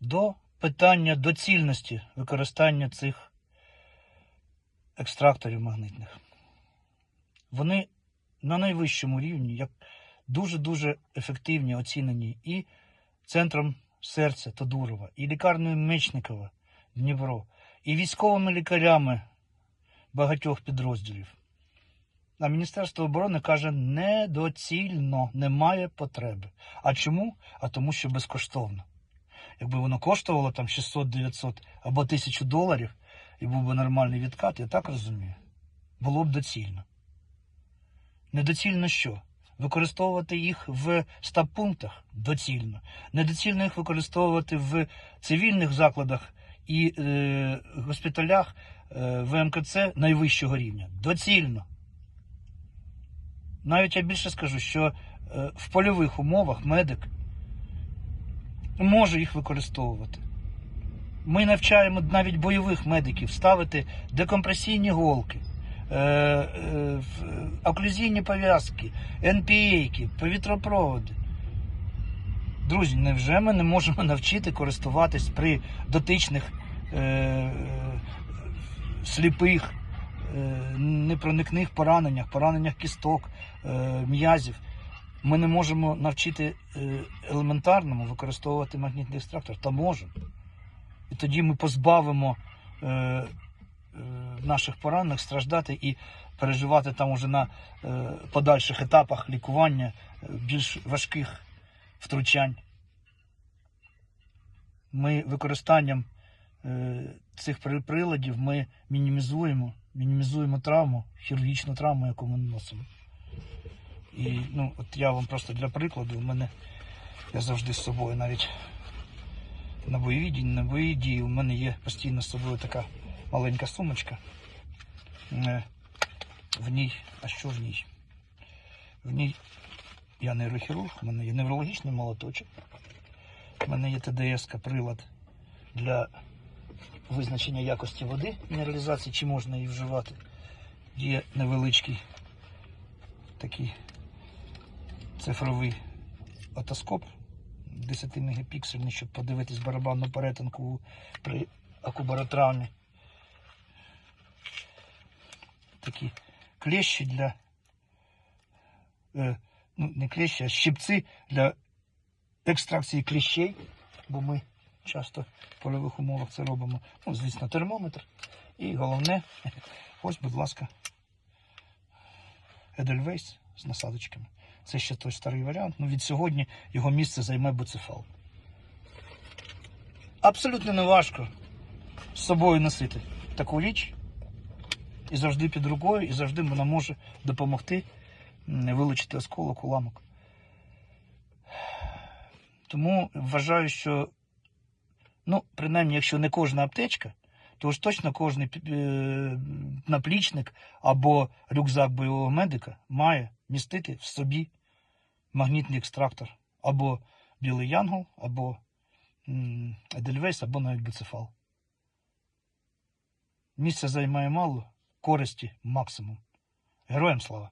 до питання доцільності використання цих екстракторів магнитних. Вони на найвищому рівні, як дуже-дуже ефективні, оцінені і центром серця Тодурова, і лікарнею Мечникова Дніпро, і військовими лікарями багатьох підрозділів. А Міністерство оборони каже, недоцільно, немає потреби. А чому? А тому, що безкоштовно. Якби воно коштувало там 600-900 або 1000 доларів, і був би нормальний відкат, я так розумію, було б доцільно. Недоцільно що? Використовувати їх в стаб-пунктах доцільно. Недоцільно їх використовувати в цивільних закладах і е, госпіталях е, ВМКЦ найвищого рівня. Доцільно. Навіть я більше скажу, що е, в польових умовах медик може їх використовувати. Ми навчаємо навіть бойових медиків ставити декомпресійні голки, е, е, оклюзійні пов'язки, НПА, повітропроводи. Друзі, невже ми не можемо навчити користуватись при дотичних е, е, сліпих, е, непроникних пораненнях, пораненнях кісток, е, м'язів? Ми не можемо навчити е, елементарному використовувати магнітний екстрактор? Та можемо. І тоді ми позбавимо е, е, наших поранених страждати і переживати там уже на подальших етапах лікування більш важких втручань. Ми використанням цих приладів ми мінімізуємо, мінімізуємо травму, хірургічну травму, яку ми наносимо. І ну, от я вам просто для прикладу, у мене я завжди з собою навіть на бойові дії, на бойові дії у мене є постійно з собою така маленька сумочка. Е, В ній, а що в ній? В ній я нейрохірург, у мене є неврологічний молоточок. У мене є ТДС прилад для визначення якості води, мінералізації, чи можна її вживати. Є невеличкий такий цифровий отоскоп 10 мегапіксельний, щоб подивитись барабанну перетинку при акубаротравмі. Такі клещі для. Е, ну, не клещі, а щипці для екстракції кліщей, бо ми часто в польових умовах це робимо. Ну, звісно, термометр. І головне, ось, будь ласка, Едельвейс з насадочками. Це ще той старий варіант. Ну, від сьогодні його місце займе буцефал. Абсолютно не важко з собою носити таку річ. І завжди під рукою, і завжди вона може допомогти вилучити осколок уламок. Тому вважаю, що, ну, принаймні, якщо не кожна аптечка, то ж точно кожен наплічник або рюкзак бойового медика має містити в собі магнітний екстрактор або білий янгол, або Едельвейс, або навіть буцефал. Місце займає мало, користі максимум. Героям слава!